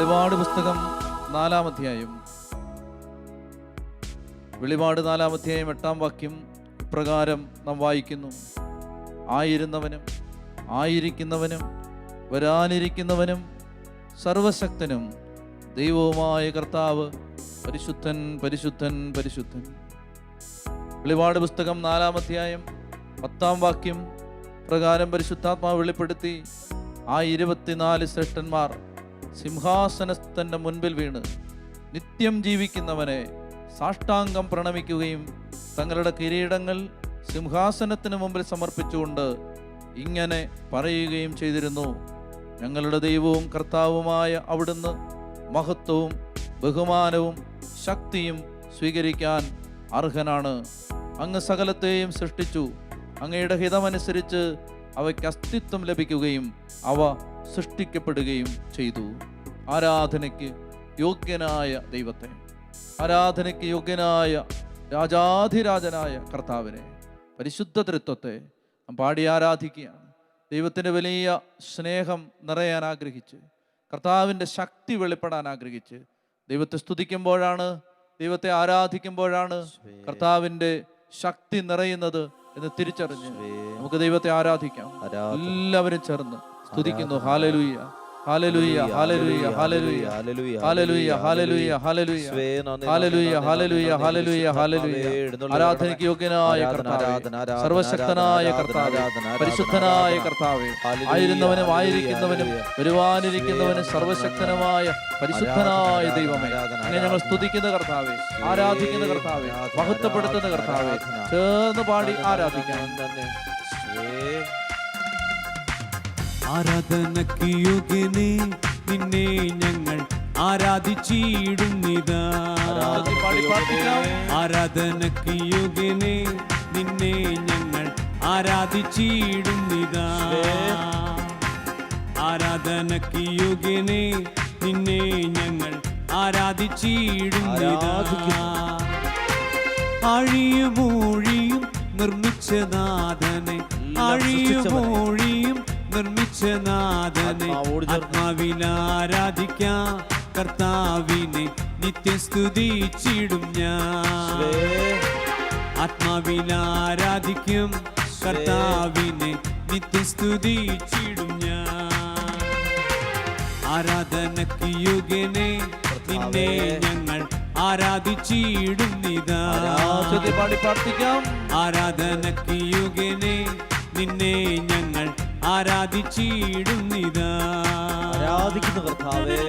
വെളിപാട് പുസ്തകം നാലാം അധ്യായം. വെളിപാട് നാലാം അധ്യായം എട്ടാം വാക്യം പ്രകാരം നാം വായിക്കുന്നു. ആയിരുന്നവനും ആയിരിക്കുന്നവനും വരാനിരിക്കുന്നവനും സർവശക്തനും ദൈവവുമായ കർത്താവ് പരിശുദ്ധൻ പരിശുദ്ധൻ പരിശുദ്ധൻ. വെളിപാട് പുസ്തകം നാലാം അധ്യായം പത്താം വാക്യം പ്രകാരം പരിശുദ്ധാത്മാവ് വെളിപ്പെടുത്തി ആ ഇരുപത്തിനാല് ശ്രേഷ്ഠന്മാർ സിംഹാസനസ്ഥന്റെ മുൻപിൽ വീണ് നിത്യം ജീവിക്കുന്നവനെ സാഷ്ടാംഗം പ്രണമിക്കുകയും തങ്ങളുടെ കിരീടങ്ങൾ സിംഹാസനത്തിന് മുമ്പിൽ സമർപ്പിച്ചുകൊണ്ട് ഇങ്ങനെ പറയുകയും ചെയ്തിരുന്നു. ഞങ്ങളുടെ ദൈവവും കർത്താവുമായ അവിടുന്ന് മഹത്വവും ബഹുമാനവും ശക്തിയും സ്വീകരിക്കാൻ അർഹനാണ്. അങ്ങ് സകലത്തെയും സൃഷ്ടിച്ചു. അങ്ങയുടെ ഹിതമനുസരിച്ച് അവയ്ക്ക് അസ്തിത്വം ലഭിക്കുകയും അവ സൃഷ്ടിക്കപ്പെടുകയും ചെയ്തു. ആരാധനയ്ക്ക് യോഗ്യനായ ദൈവത്തെ ആരാധനയ്ക്ക് യോഗ്യനായ രാജാധിരാജനായ കർത്താവിനെ പരിശുദ്ധ തൃത്വത്തെ നാം പാടി ആരാധിക്കുകയാണ്. ദൈവത്തിന്റെ വലിയ സ്നേഹം നിറയാൻ ആഗ്രഹിച്ച് കർത്താവിന്റെ ശക്തി വെളിപ്പെടാൻ ആഗ്രഹിച്ച് ദൈവത്തെ സ്തുതിക്കുമ്പോഴാണ് ദൈവത്തെ ആരാധിക്കുമ്പോഴാണ് കർത്താവിന്റെ ശക്തി നിറയുന്നത്. എന്ന് തിരിച്ചറിഞ്ഞ് നമുക്ക് ദൈവത്തെ ആരാധിക്കാം. എല്ലാവരും ചേർന്ന് സ്തുതിക്കുന്നു. ഹാലലുയ്യ ഹാലലുയ്യ ഹാലലുയ്യ ഹാലലുയ്യ ഹാലലുയ്യ ഹാലലുയ്യ ഹാലലുയ്യ ഹാലലുയ്യ ഹാലലുയ്യ ഹാലലുയ്യ ഹാലലുയ്യ ആരാധനയ്ക്ക് യോഗ്യനായ കർത്താവേ. സർവശക്തനായ കർത്താവേ. പരിശുദ്ധനായ കർത്താവേ. ആയിരുന്നവനും ആയിരിക്കുന്നവനും വരുവാനിരിക്കുന്നവനും സർവശക്തനുമായ പരിശുദ്ധനായ ദൈവമേ. അങ്ങനെ ഞങ്ങൾ സ്തുതിക്കുന്ന കർത്താവേ ആരാധിക്കുന്ന കർത്താവേ മഹത്വപ്പെടുത്തുന്ന കർത്താവേ ചേർന്ന് പാടി ആരാധിക്കാം. ആരാധനക്ക് നിന്നെ ഞങ്ങൾ ആരാധിച്ചിടുന്നിതാ. ആരാധനക്ക് നിന്നെ ഞങ്ങൾ ആരാധിച്ചിടുന്നിതാ. ആരാധനക്ക് നിന്നെ ഞങ്ങൾ ആരാധിച്ചിടുന്നിതാ. അഴിയുമൂഴിയും നിർമ്മിച്ച നാഥനെ ആഴിയും നിർമ്മിച്ച നാഥനെ ആത്മാവിനാരാധിക്കാം കർത്താവിനെ നിത്യസ്തുതിച്ചിടും ഞാൻ. ആത്മാവിനാരാധിക്കും കർത്താവിനെ നിത്യസ്തുതിച്ചിടും ഞാൻ. ആരാധനക്ക് യുഗനെ നിന്നെ ഞങ്ങൾ ആരാധിച്ചിടുന്നിതാ ആരാധന പാടി പ്രാർത്ഥിക്കാം. ആരാധനക്ക് യുഗനെ നിന്നെ ഞങ്ങൾ ആരാധിച്ചിടുന്നിതാ. ആരാധിക്കുന്ന കർത്താവേ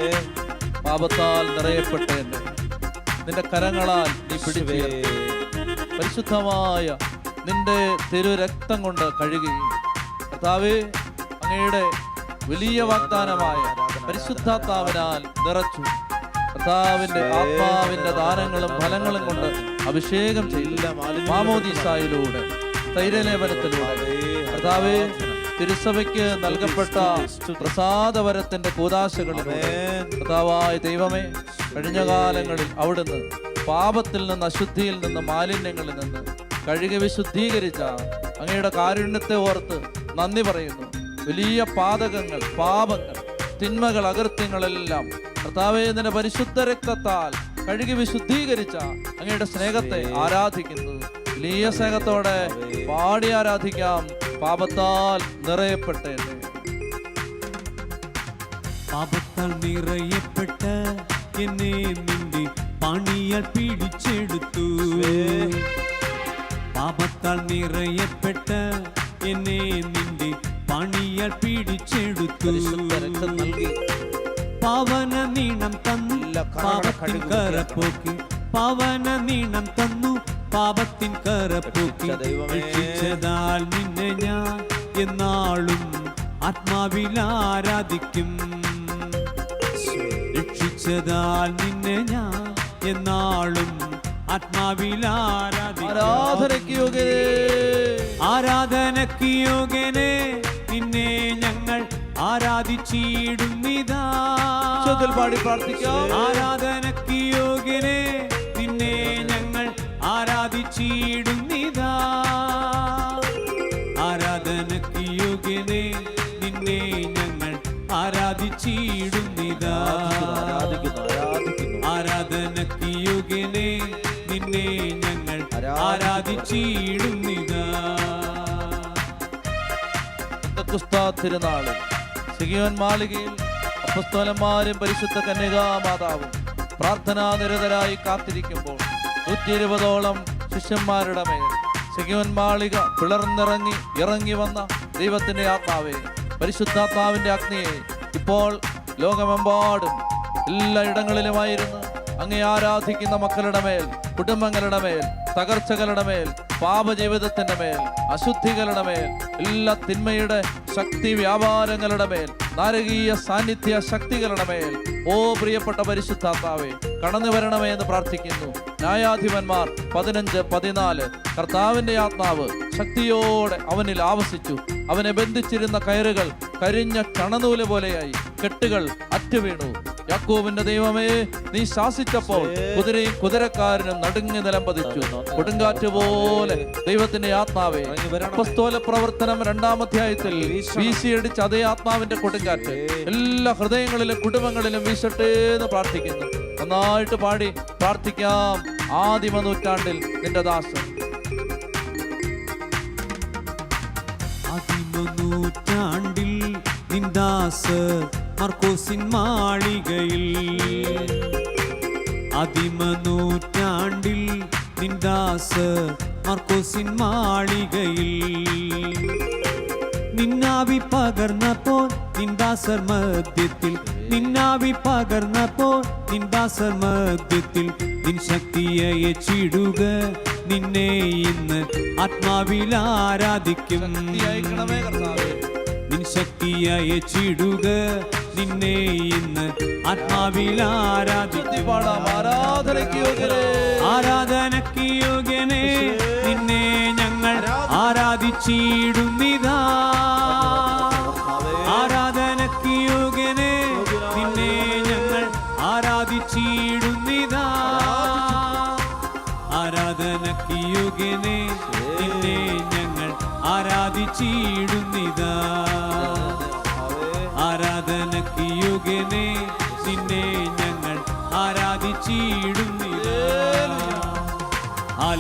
പാപത്താൽ നിറയപ്പെട്ട എന്നെ. നിന്റെ കരങ്ങളാൽ നീ പിടിവേ പരിശുദ്ധമായ നിന്റെ തിരുരക്തം കൊണ്ട് കഴുകുകയും കർത്താവേ അങ്ങയുടെ വലിയ വാഗ്ദാനമായ പരിശുദ്ധാത്മാവിനാൽ നിറച്ചു. കർത്താവിന്റെ ആത്മാവിന്റെ ദാനങ്ങളും ഫലങ്ങളും കൊണ്ട് അഭിഷേകം ചെയ്യില്ല മാമോദീസായിലൂടെ തൈരലേപനത്തിലൂടെ. കർത്താവേ തിരുസഭയ്ക്ക് നൽകപ്പെട്ട പ്രസാദവരത്തിന്റെ കൂതാശകളിലെ കർത്താവായ ദൈവമേ കഴിഞ്ഞ കാലങ്ങളിൽ അവിടുന്ന് പാപത്തിൽ നിന്ന് അശുദ്ധിയിൽ നിന്ന് മാലിന്യങ്ങളിൽ നിന്ന് കഴുകി വിശുദ്ധീകരിച്ച അങ്ങയുടെ കാരുണ്യത്തെ ഓർത്ത് നന്ദി പറയുന്നു. വലിയ പാതകങ്ങൾ പാപങ്ങൾ തിന്മകൾ അകൃത്യങ്ങളെല്ലാം കർത്താവെ നിന്റെ പരിശുദ്ധ രക്തത്താൽ കഴുകി വിശുദ്ധീകരിച്ച അങ്ങയുടെ സ്നേഹത്തെ ആരാധിക്കുന്നു. വലിയ സ്നേഹത്തോടെ പാടി ആരാധിക്കാം. പാപത്താൽ നിറയപ്പെട്ടേ പാപത്താൽ നിറയപ്പെട്ട എന്നെ നിന്റെ പണിയാൽ പിടിച്ചെടുത്തു. പാപത്താൽ നിറയപ്പെട്ട എന്നെ നിന്റെ പണിയാൽ പിടിച്ചെടുത്തു. പവന നീണം തന്നില്ല പാപത്തിൻ കഴുകി പവന നീണം തന്നു. പാപത്തിൻ കറപ്പോക്കി. രക്ഷിച്ചതാൽ നിന്നെ ഞാൻ എന്നാളും ആത്മാവിൽ ആരാധിക്കും. രക്ഷിച്ചതാൽ നിന്നെ ഞാൻ എന്നാളും ആത്മാവിൽ ആരാധിക്കും. ആരാധനയ്ക്ക് ആരാധനക്ക് യോഗ്യനെ നിന്നെ ഞങ്ങൾ ആരാധിച്ചിടുന്നിതാ പാടി പ്രാർത്ഥിക്കാം. ആരാധനക്ക് യോഗ്യനെ ആരാധിച്ചിടുന്നിതാ ആരാധനക്ക് യോഗ്യനെ നിന്നെ ഞങ്ങൾ നിന്നെ ഞങ്ങൾ മാളികയിൽ അപ്പസ്തോലന്മാരും പരിശുദ്ധ കന്യകാമാതാവും പ്രാർത്ഥനാ നിരതരായി കാത്തിരിക്കുമ്പോൾ നൂറ്റി ഇരുപതോളം ശിഷ്യന്മാരുടെ മേൽ. സിഗിയോൻ മാളിക പിളർന്നിറങ്ങി ഇറങ്ങി വന്ന ദൈവത്തിന്റെ ആത്മാവെ പരിശുദ്ധാത്മാവിന്റെ അഗ്നിയെ ഇപ്പോൾ ലോകമെമ്പാടും എല്ലാ ഇടങ്ങളിലുമായിരുന്നു അങ്ങേ ആരാധിക്കുന്ന മക്കളുടെ മേൽ കുടുംബങ്ങളുടെ മേൽ തകർച്ചകളുടെ മേൽ പാപജീവിതത്തിന്റെ മേൽ അശുദ്ധികളുടെ മേൽ എല്ലാ തിന്മയുടെ ശക്തി വ്യാപാരങ്ങളുടെ മേൽ നാരകീയ സാന്നിധ്യ ശക്തികളുടെ മേൽ. ഓ പ്രിയപ്പെട്ട പരിശുദ്ധാത്മാവേ കടന്നു വരണമേ എന്ന് പ്രാർത്ഥിക്കുന്നു. ന്യായാധിപന്മാർ പതിനഞ്ച് പതിനാല് കർത്താവിന്റെ ആത്മാവ് ശക്തിയോടെ അവനിൽ ആവസിച്ചു. അവനെ ബന്ധിച്ചിരുന്ന കയറുകൾ കരിഞ്ഞ കണനൂൽ പോലെയായി കെട്ടുകൾ അറ്റുവീണു. യാക്കോബിന്റെ ദൈവമേ നീ ശാസിച്ചപ്പോൾ കുതിരയും കുതിരക്കാരനും നടുങ്ങി നിലം പതിച്ചു കൊടുങ്കാറ്റ് പോലെ ദൈവത്തിന്റെ ആത്മാവേ അപ്പസ്തോല പ്രവർത്തനം രണ്ടാമധ്യായത്തിൽ വീശിയടിച്ച അതേ ആത്മാവിന്റെ കൊടുങ്കാറ്റ് എല്ലാ ഹൃദയങ്ങളിലും കുടുംബങ്ങളിലും വീശട്ടെ എന്ന് പ്രാർത്ഥിക്കുന്നു. നന്നായിട്ട് പാടി പ്രാർത്ഥിക്കാം. ആദിമ നൂറ്റാണ്ടിൽ നിന്റെ ദാസൻ. നിന്റെ നിന്ദാസ മർക്കോസിൻ മാളികയിൽ. അതിമനൂറ്റാണ്ടിൽ നിൻദാസ് മർക്കോസിൻ മാളികയിൽ. നിന്നാവി പകർന്നപ്പോൾ നിന്ദാസർ മധ്യത്തിൽ. നിന്നാവി പകർന്നപ്പോൾ നിന്ദാസർ മധ്യത്തിൽ. നിൻ ശക്തിയെ ചിടുക നിന്നെ ഇന്ന് ആത്മാവിൽ ആരാധിക്കും. നിൻ ശക്തിയെ അയച്ചിടുക നിന്നെ ഇന്ന് ആത്മാവിൽ ആരാധിച്ചു പാടാം ആരാധനയ്ക്ക് യോഗ്യനെ. ആരാധനയ്ക്ക് യോഗ്യനെ. നിന്നെ ഞങ്ങൾ ആരാധിച്ചിടുന്നിതാ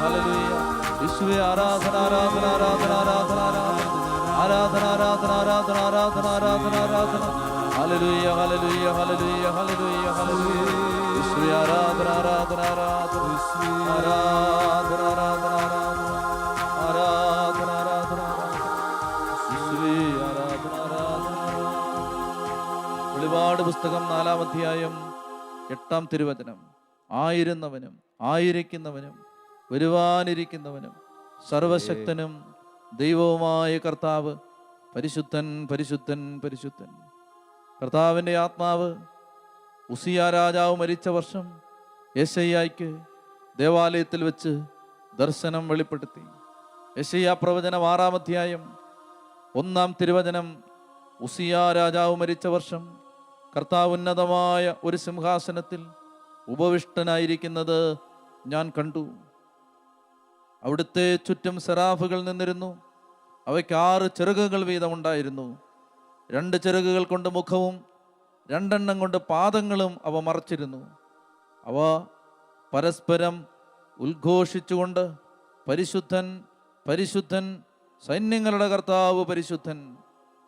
യേശുവേ ആരാധന ആരാധന ആരാധന ആരാധന ആരാധന ആരാധന ആരാധന ആരാധന ആരാധന ആരാധന ആരാധന ആരാധന ആരാധന ആരാധന ആരാധന ആരാധന പുസ്തകം നാലാം അധ്യായം എട്ടാം തിരുവചനം ആയിരുന്നവനും ആയിരിക്കുന്നവനും വരുവാനിരിക്കുന്നവനും സർവശക്തനും ദൈവവുമായ കർത്താവ് പരിശുദ്ധൻ പരിശുദ്ധൻ പരിശുദ്ധൻ. കർത്താവിന്റെ ആത്മാവ് ഉസിയ രാജാവ് മരിച്ച വർഷം യശയ്യായ്ക്ക് ദേവാലയത്തിൽ വെച്ച് ദർശനം വെളിപ്പെടുത്തി. യശയ്യ പ്രവചനം ആറാം അധ്യായം ഒന്നാം തിരുവചനം ഉസിയ രാജാവ് മരിച്ച വർഷം കർത്താവ് ഉന്നതമായ ഒരു സിംഹാസനത്തിൽ ഉപവിഷ്ടനായിരിക്കുന്നത് ഞാൻ കണ്ടു. അവിടുത്തെ ചുറ്റും സെറാഫുകൾ നിന്നിരുന്നു. അവയ്ക്ക് ആറ് ചിറകുകൾ വീതമുണ്ടായിരുന്നു. രണ്ട് ചിറകുകൾ കൊണ്ട് മുഖവും രണ്ടെണ്ണം കൊണ്ട് പാദങ്ങളും അവ മറച്ചിരുന്നു. അവ പരസ്പരം ഉദ്ഘോഷിച്ചുകൊണ്ട് പരിശുദ്ധൻ പരിശുദ്ധൻ സൈന്യങ്ങളുടെ കർത്താവ് പരിശുദ്ധൻ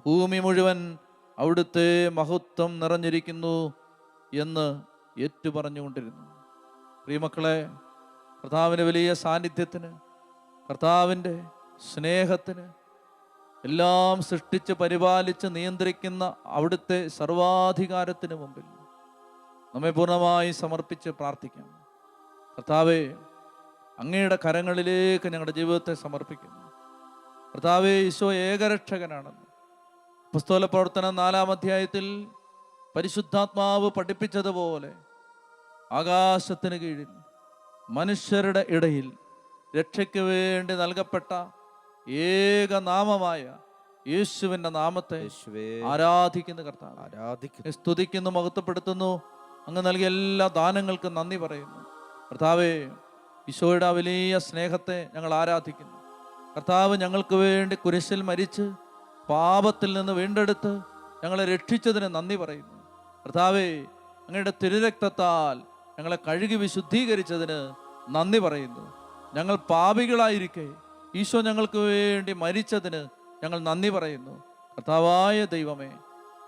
ഭൂമി മുഴുവൻ അവിടുത്തെ മഹത്വം നിറഞ്ഞിരിക്കുന്നു എന്ന് ഏറ്റുപറഞ്ഞുകൊണ്ടിരുന്നു. പ്രിയമക്കളെ കർത്താവിന്റെ വലിയ സാന്നിധ്യത്തിന് കർത്താവിന്റെ സ്നേഹത്തിന് എല്ലാം സൃഷ്ടിച്ച് പരിപാലിച്ച് നിയന്ത്രിക്കുന്ന അവിടുത്തെ സർവാധികാരത്തിന് മുമ്പിൽ നമ്മെ പൂർണമായി സമർപ്പിച്ച് പ്രാർത്ഥിക്കാം. കർത്താവെ അങ്ങയുടെ കരങ്ങളിലേക്ക് ഞങ്ങളുടെ ജീവിതത്തെ സമർപ്പിക്കുന്നു. കർത്താവെ ഈശോ ഏകരക്ഷകനാണെന്ന്. പുസ്തക പ്രവർത്തനം നാലാം അധ്യായത്തിൽ പരിശുദ്ധാത്മാവ് പഠിപ്പിച്ചതുപോലെ ആകാശത്തിന് കീഴിൽ മനുഷ്യരുടെ ഇടയിൽ രക്ഷയ്ക്ക് വേണ്ടി നൽകപ്പെട്ട ഏക നാമമായ യേശുവിന്റെ നാമത്തെ ആരാധിക്കുന്നു കർത്താവ്. ആരാധിക്കുന്നു. സ്തുതിക്കുന്നു മഹത്വപ്പെടുത്തുന്നു. അങ്ങ് നൽകിയ എല്ലാ ദാനങ്ങൾക്കും നന്ദി പറയുന്നു. കർത്താവേ ഈശോയുടെ ആ വലിയ സ്നേഹത്തെ ഞങ്ങൾ ആരാധിക്കുന്നു. കർത്താവ് ഞങ്ങൾക്ക് വേണ്ടി കുരിശിൽ മരിച്ച് പാപത്തിൽ നിന്ന് വീണ്ടെടുത്ത് ഞങ്ങളെ രക്ഷിച്ചതിന് നന്ദി പറയുന്നു. കർത്താവേ അങ്ങയുടെ തിരുരക്തത്താൽ ഞങ്ങളെ കഴുകി വിശുദ്ധീകരിച്ചതിന് നന്ദി പറയുന്നു. ഞങ്ങൾ പാപികളായിരിക്കെ. ഈശോ ഞങ്ങൾക്ക് വേണ്ടി മരിച്ചതിന് ഞങ്ങൾ നന്ദി പറയുന്നു. കർത്താവായ ദൈവമേ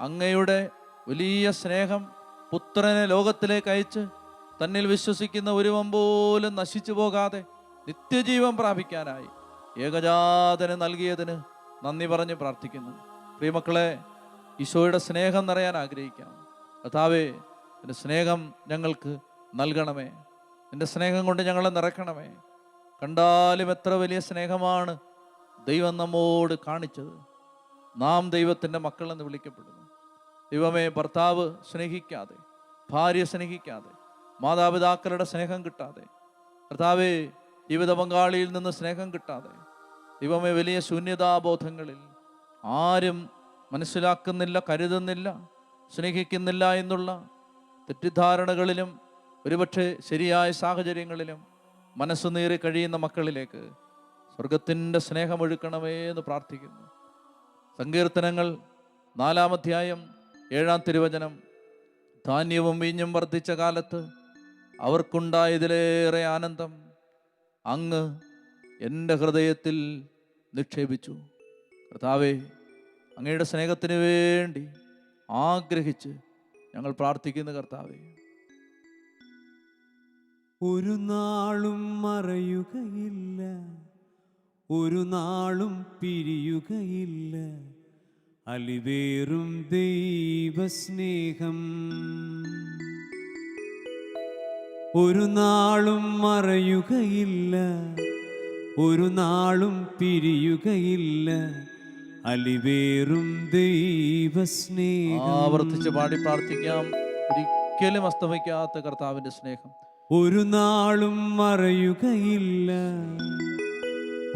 അങ്ങയുടെ വലിയ സ്നേഹം പുത്രനെ ലോകത്തിലേക്ക് അയച്ച് തന്നിൽ വിശ്വസിക്കുന്ന ഒരുവൻ പോലും നശിച്ചു പോകാതെ നിത്യജീവൻ പ്രാപിക്കാനായി ഏകജാതന് നൽകിയതിന് നന്ദി പറഞ്ഞ് പ്രാർത്ഥിക്കുന്നു. പ്രിയമക്കളെ ഈശോയുടെ സ്നേഹം നിറയാൻ ആഗ്രഹിക്കാം. എന്റെ സ്നേഹം ഞങ്ങൾക്ക് നൽകണമേ. നിന്റെ സ്നേഹം കൊണ്ട് ഞങ്ങളെ നിറക്കണമേ കണ്ടാലും എത്ര വലിയ സ്നേഹമാണ് ദൈവം നമ്മോട് കാണിച്ചത്. നാം ദൈവത്തിന്റെ മക്കളെന്ന് വിളിക്കപ്പെടുന്നു. ദൈവമേ ഭർത്താവ് സ്നേഹിക്കാതെ ഭാര്യ സ്നേഹിക്കാതെ മാതാപിതാക്കളുടെ സ്നേഹം കിട്ടാതെ കർത്താവേ ജീവിത പങ്കാളിയിൽ നിന്ന് സ്നേഹം കിട്ടാതെ ദൈവമേ വലിയ ശൂന്യതാബോധങ്ങളിൽ ആരും മനസ്സിലാക്കുന്നില്ല കരുതുന്നില്ല സ്നേഹിക്കുന്നില്ല എന്നുള്ള തെറ്റിദ്ധാരണകളിലും ഒരുപക്ഷെ ശരിയായ സാഹചര്യങ്ങളിലും മനസ്സു നീറി കഴിയുന്ന മക്കളിലേക്ക് സ്വർഗത്തിന്റെ സ്നേഹമൊഴുക്കണമേ എന്ന് പ്രാർത്ഥിക്കുന്നു. സങ്കീർത്തനങ്ങൾ നാലാമധ്യായം ഏഴാം തിരുവചനം. ധാന്യവും വീഞ്ഞും വർദ്ധിച്ച കാലത്ത് അവർക്കുണ്ടായതിലേറെ ആനന്ദം അങ്ങ് എന്റെ ഹൃദയത്തിൽ നിക്ഷേപിച്ചു. കർത്താവേ അങ്ങയുടെ സ്നേഹത്തിന് വേണ്ടി ആഗ്രഹിച്ച് ഞങ്ങൾ പ്രാർത്ഥിക്കുന്നു കർത്താവേ. ഒരു നാളും മറയുകയില്ല. ഒരു നാളും പിരിയുകയില്ല. അലിവേറും ദൈവസ്നേഹം. ഒരു നാളും മറയുകയില്ല. ഒരു നാളും പിരിയുകയില്ല. അലിവേറും ദൈവസ്നേഹം. ആവർത്തിച്ച് പാടി പ്രാർത്ഥിക്കാം. ഒരിക്കലും അസ്തമിക്കാത്ത കർത്താവിന്റെ സ്നേഹം. ഒരു നാളും മറയുകയില്ല.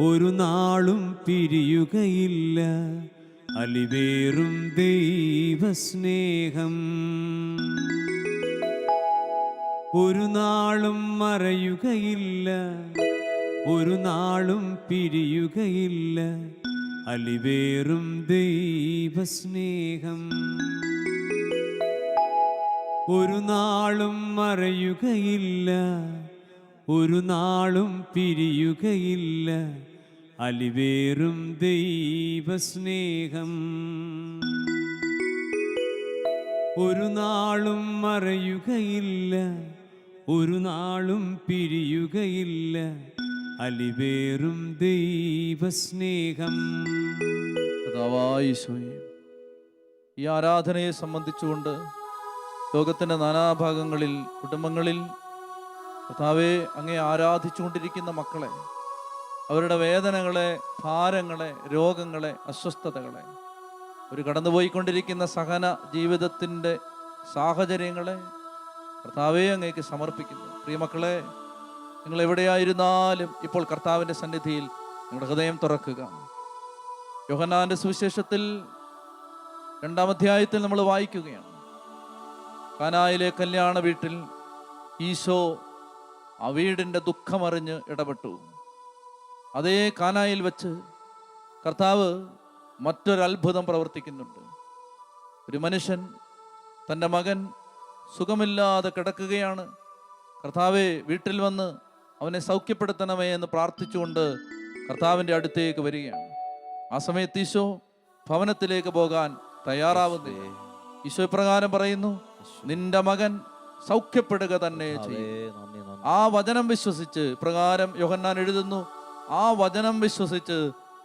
ഒരു നാളും പിരിയുകയില്ല. അലിവേറും ദൈവസ്നേഹം. ഒരു നാളും മറയുകയില്ല. ഒരു നാളും പിരിയുകയില്ല. അലിവേറും ദൈവസ്നേഹം. ഒരു നാളും മറയുകയില്ല ഒരു നാളും പിരിയുകയില്ല. അലിവേറും ദൈവസ്നേഹം. ഒരു നാളും മറയുകയില്ല ഒരു നാളും പിരിയുകയില്ല. അലിവേറും ദൈവസ്നേഹം. ഈ ആരാധനയെ സംബന്ധിച്ചുകൊണ്ട് ലോകത്തിന്റെ നാനാഭാഗങ്ങളിൽ കുടുംബങ്ങളിൽ കർത്താവെ അങ്ങേ ആരാധിച്ചുകൊണ്ടിരിക്കുന്ന മക്കളെ അവരുടെ വേദനകളെ ഭാരങ്ങളെ രോഗങ്ങളെ അസ്വസ്ഥതകളെ ഒരു കടന്നുപോയിക്കൊണ്ടിരിക്കുന്ന സഹന ജീവിതത്തിന്റെ സാഹചര്യങ്ങളെ കർത്താവെ അങ്ങേക്ക് സമർപ്പിക്കുന്നു. പ്രിയമക്കളെ നിങ്ങൾ എവിടെയായിരുന്നാലും ഇപ്പോൾ കർത്താവിന്റെ സന്നിധിയിൽ നിങ്ങളുടെ ഹൃദയം തുറക്കുക. യോഹന്നാന്റെ സുവിശേഷത്തിൽ രണ്ടാം അധ്യായത്തിൽ നമ്മൾ വായിക്കുകയാണ്. കാനായിലെ കല്യാണ വീട്ടിൽ ഈശോ ആ വീടിന്റെ ദുഃഖമറിഞ്ഞ് ഇടപെട്ടു. അതേ കാനായിൽ വച്ച് കർത്താവ് മറ്റൊരത്ഭുതം പ്രവർത്തിക്കുന്നുണ്ട്. ഒരു മനുഷ്യൻ തന്റെ മകൻ സുഖമില്ലാതെ കിടക്കുകയാണ്. കർത്താവെ വീട്ടിൽ വന്ന് അവനെ സൗഖ്യപ്പെടുത്തണമേ എന്ന് പ്രാർത്ഥിച്ചുകൊണ്ട് കർത്താവിന്റെ അടുത്തേക്ക് വരികയാണ്. ആ സമയത്ത് ഈശോ ഭവനത്തിലേക്ക് പോകാൻ തയ്യാറാവുന്നേ. ഈശോ ഇപ്രകാരം പറയുന്നു നിന്റെ മകൻ സൗഖ്യപ്പെടുക തന്നെ ചെയ്യും. ആ വചനം വിശ്വസിച്ച് പ്രകാരം യോഹന്നാൻ എഴുതുന്നു. ആ വചനം വിശ്വസിച്ച്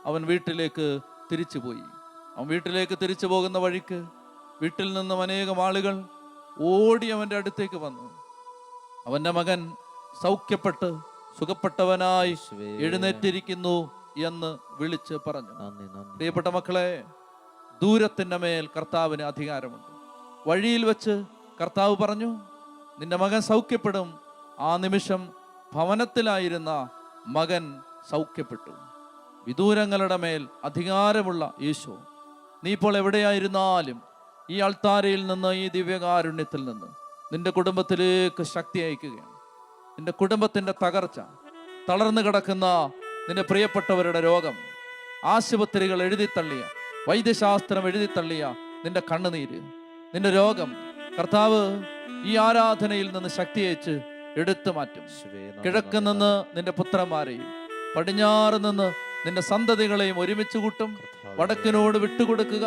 അവൻ വീട്ടിലേക്ക് തിരിച്ചു പോയി അവൻ വീട്ടിലേക്ക് തിരിച്ചു പോകുന്ന വഴിക്ക് വീട്ടിൽ നിന്നും അനേകം ആളുകൾ ഓടി അവന്റെ അടുത്തേക്ക് വന്നു. അവന്റെ മകൻ സൗഖ്യപ്പെട്ട് സുഖപ്പെട്ടവനായി എഴുന്നേറ്റിരിക്കുന്നു എന്ന് വിളിച്ച് പറഞ്ഞു. പ്രിയപ്പെട്ട മക്കളെ ദൂരത്തിന്റെ മേൽ കർത്താവിന് അധികാരമുണ്ട്. വഴിയിൽ വെച്ച് കർത്താവ് പറഞ്ഞു നിന്റെ മകൻ സൗഖ്യപ്പെടും. ആ നിമിഷം ഭവനത്തിലായിരുന്ന മകൻ സൗഖ്യപ്പെട്ടു. വിദൂരങ്ങളുടെ മേൽ അധികാരമുള്ള യേശു നീ ഇപ്പോൾ എവിടെയായിരുന്നാലും ഈ അൾത്താരയിൽ നിന്ന് ഈ ദിവ്യകാരുണ്യത്തിൽ നിന്ന് നിന്റെ കുടുംബത്തിലേക്ക് ശക്തി അയക്കുകയാണ്. നിന്റെ കുടുംബത്തിന്റെ തകർച്ച തളർന്നു കിടക്കുന്ന നിന്റെ പ്രിയപ്പെട്ടവരുടെ രോഗം ആശുപത്രികൾ എഴുതിത്തള്ളിയ വൈദ്യശാസ്ത്രം എഴുതിത്തള്ളിയ നിന്റെ കണ്ണുനീര്. നിന്റെ രോഗം കർത്താവ് ഈ ആരാധനയിൽ നിന്ന് ശക്തിയേച്ച് എടുത്തു മാറ്റും. കിഴക്ക് നിന്ന് നിന്റെ പുത്രന്മാരെയും പടിഞ്ഞാറ് നിന്ന് നിന്റെ സന്തതികളെയും ഒരുമിച്ച് കൂട്ടും. വടക്കിനോട് വിട്ടുകൊടുക്കുക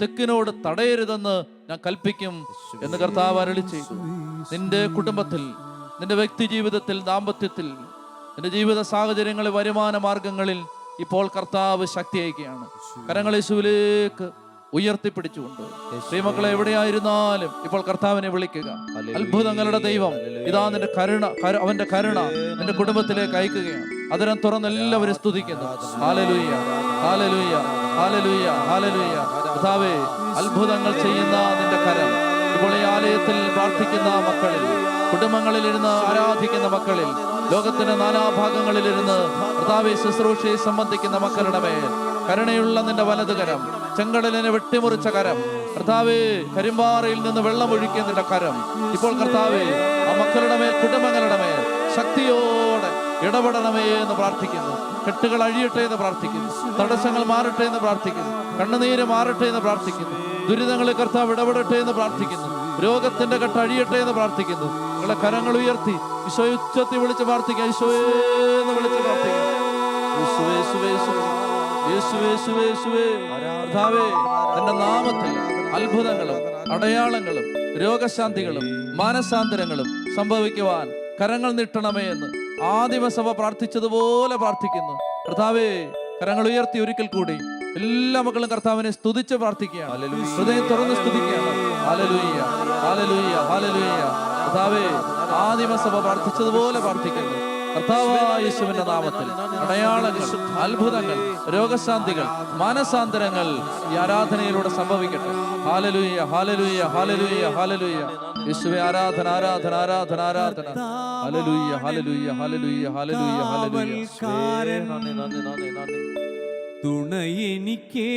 തെക്കിനോട് തടയരുതെന്ന് ഞാൻ കൽപ്പിക്കും എന്ന് കർത്താവ് അരളി ചെയ്തു. നിന്റെ കുടുംബത്തിൽ നിന്റെ വ്യക്തി ജീവിതത്തിൽ ദാമ്പത്യത്തിൽ നിന്റെ ജീവിത സാഹചര്യങ്ങളിൽ വരുമാന മാർഗങ്ങളിൽ ഇപ്പോൾ കർത്താവ് ശക്തി അയക്കുകയാണ് കരങ്ങൾ യേശുവിലേക്ക് ഉയർത്തിപ്പിടിച്ചുകൊണ്ട്. ശ്രീമക്കളെ എവിടെയായിരുന്നാലും ഇപ്പോൾ കർത്താവിനെ വിളിക്കുക. അത്ഭുതങ്ങളുടെ ദൈവം ഇതാ നിന്റെ കരുണ അവന്റെ കരുണ നിന്റെ കുടുംബത്തിലേക്ക് അയക്കുകയാണ്. അതിനെ തുറന്ന് എല്ലാവരും സ്തുതിക്കുന്നു. ഹാലലൂയ ഹാലലൂയ ഹാലലൂയ ഹാലലൂയ കർത്താവേ അത്ഭുതങ്ങൾ ചെയ്യുന്ന നിന്റെ കരം. ഇപ്പോൾ ഈ ആലയത്തിൽ പ്രാർത്ഥിക്കുന്ന മക്കളിൽ കുടുംബങ്ങളിൽ ഇരുന്ന് ആരാധിക്കുന്ന മക്കളിൽ ലോകത്തിന്റെ നാനാഭാഗങ്ങളിൽ ഇരുന്ന് കർത്താവെ ശുശ്രൂഷയെ സംബന്ധിക്കുന്ന മക്കളുടെ മേൽ കരുണയുള്ള നിന്റെ വലത് കരം ചെങ്കടലിനെ വെട്ടിമുറിച്ച കരം. കർത്താവേ കരിമ്പാറയിൽ നിന്ന് വെള്ളം ഒഴിക്കുന്നതിന്റെ കരം. ഇപ്പോൾ കർത്താവേ ആ മക്കളുടെ മേൽ കുടുംബങ്ങളുടെ മേൽ ശക്തിയോടെ ഇടപെടണമേ എന്ന് പ്രാർത്ഥിക്കുന്നു. കെട്ടുകൾ അഴിയട്ടെ എന്ന് പ്രാർത്ഥിക്കുന്നു. തടസ്സങ്ങൾ മാറട്ടെ എന്ന് പ്രാർത്ഥിക്കുന്നു. കണ്ണുനീര് മാറട്ടെ എന്ന് പ്രാർത്ഥിക്കുന്നു. ദുരിതങ്ങളെ കർത്താവ് ഇടപെടട്ടെ എന്ന് പ്രാർത്ഥിക്കുന്നു. രോഗത്തിന്റെ കെട്ട് അഴിയട്ടെ എന്ന് പ്രാർത്ഥിക്കുന്നു. നിങ്ങളെ കരങ്ങൾ ഉയർത്തി ഈശോയെ വിളിച്ച് പ്രാർത്ഥിക്കുക ഈശോയെ എന്ന് വിളിച്ച് പ്രാർത്ഥിക്കുക. കർത്താവേ, നാമത്തിൽ അത്ഭുതങ്ങളും അടയാളങ്ങളും രോഗശാന്തികളും മാനസാന്തരങ്ങളും സംഭവിക്കുവാൻ കരങ്ങൾ നീട്ടണമേ എന്ന് ആദിമസഭ പ്രാർത്ഥിച്ചതുപോലെ പ്രാർത്ഥിക്കുന്നു. കർത്താവേ കരങ്ങൾ ഉയർത്തി ഒരിക്കൽ കൂടി എല്ലാ മക്കളും കർത്താവിനെ സ്തുതിച്ച് പ്രാർത്ഥിക്കുകയാണ്. ഹൃദയം തുറന്ന് സ്തുതിക്കുകയാണ്. ഹാലലൂയ്യ ഹാലലൂയ്യ ഹാലലൂയ്യ കർത്താവേ ആദിമസഭ പ്രാർത്ഥിച്ചതുപോലെ പ്രാർത്ഥിക്കുന്നു. കർത്താവായ യേശുവിന്റെ നാമത്തിൽ അടയാളങ്ങൾ അത്ഭുതങ്ങൾ രോഗശാന്തികൾ മാനസാന്തരങ്ങൾ ഈ ആരാധനയിലൂടെ സംഭവിക്കട്ടെ. ഹാലലൂയ ഹാലലൂയ ഹാലലൂയ ഹാലലൂയ യേശുവെ ആരാധന ആരാധന ആരാധന ആരാധന. ഹാലലൂയ ഹാലലൂയ ഹാലലൂയ ഹാലലൂയ ഹാലലൂയ നന്ദി നന്ദി നന്ദി നന്ദി. തുണയെനിക്കേ